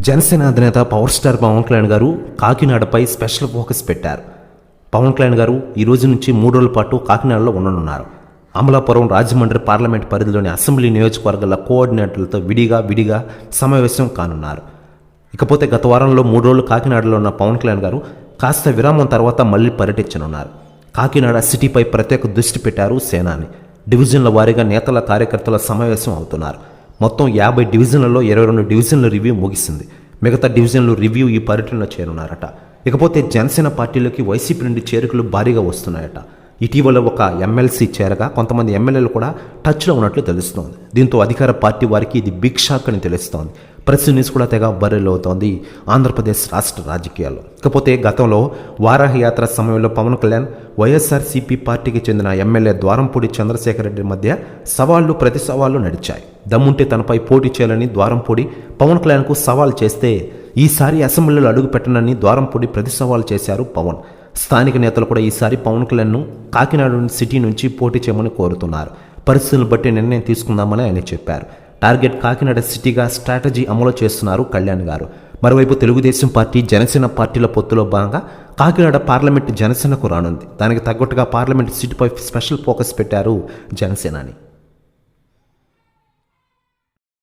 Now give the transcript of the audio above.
జనసేన అధినేత power star Pawan Kalyan గారు కాకినాడపై special focus పెట్టారు. పవన్ కళ్యాణ్ గారు ఈ రోజు నుంచి మూడు రోజుల పాటు కాకినాడలో ఉండనున్నారు. అమలాపురం రాజమండ్రి పార్లమెంట్ పరిధిలోని అసెంబ్లీ నియోజకవర్గాల కోఆర్డినేటర్లతో విడిగా విడిగా సమావేశం కానున్నారు. ఇకపోతే గత వారంలో మూడు రోజులు కాకినాడలో ఉన్న పవన్ కళ్యాణ్ గారు కాస్త విరామం తర్వాత మళ్ళీ పర్యటించనున్నారు. కాకినాడ సిటీపై ప్రత్యేక దృష్టి పెట్టారు సేనాని. డివిజన్ల వారీగా నేతల కార్యకర్తల సమావేశం అవుతున్నారు. మొత్తం యాభై డివిజన్లలో ఇరవై రెండు డివిజన్ల రివ్యూ ముగిసింది. మిగతా డివిజన్లు రివ్యూ ఈ పర్యటనలో చేరున్నారట. ఇకపోతే జనసేన పార్టీలోకి వైసీపీ నుండి చేరికలు భారీగా వస్తున్నాయట. ఇటీవల ఒక ఎమ్మెల్సీ చేరగా కొంతమంది ఎమ్మెల్యేలు కూడా టచ్లో ఉన్నట్లు తెలుస్తోంది. దీంతో అధికార పార్టీ వారికి ఇది బిగ్ షాక్ అని తెలుస్తోంది. ప్రెస్ న్యూస్ కూడా తెగ బర్రెలవుతోంది ఆంధ్రప్రదేశ్ రాష్ట్ర రాజకీయాల్లో. ఇకపోతే గతంలో వారాహ యాత్ర సమయంలో పవన్ కళ్యాణ్ వైఎస్ఆర్సీపీ పార్టీకి చెందిన ఎమ్మెల్యే ద్వారంపూడి చంద్రశేఖర్ రెడ్డి మధ్య సవాళ్ళు ప్రతి సవాళ్ళు నడిచాయి. దమ్ముంటే తనపై పోటీ చేయాలని ద్వారంపూడి పవన్ కళ్యాణ్కు సవాల్ చేస్తే ఈసారి అసెంబ్లీలో అడుగు పెట్టనని ద్వారంపూడి ప్రతి సవాల్ చేశారు పవన్. స్థానిక నేతలు కూడా ఈసారి పవన్ కళ్యాణ్ను కాకినాడ సిటీ నుంచి పోటీ చేయమని కోరుతున్నారు. పరిస్థితులను బట్టి నిర్ణయం తీసుకుందామని ఆయన చెప్పారు. టార్గెట్ కాకినాడ సిటీగా స్ట్రాటజీ అమలు చేస్తున్నారు కళ్యాణ్ గారు. మరోవైపు తెలుగుదేశం పార్టీ జనసేన పార్టీల పొత్తులో భాగంగా కాకినాడ పార్లమెంట్ జనసేనకు రానుంది. దానికి తగ్గట్టుగా పార్లమెంట్ సీటుపై స్పెషల్ ఫోకస్ పెట్టారు జనసేనాని.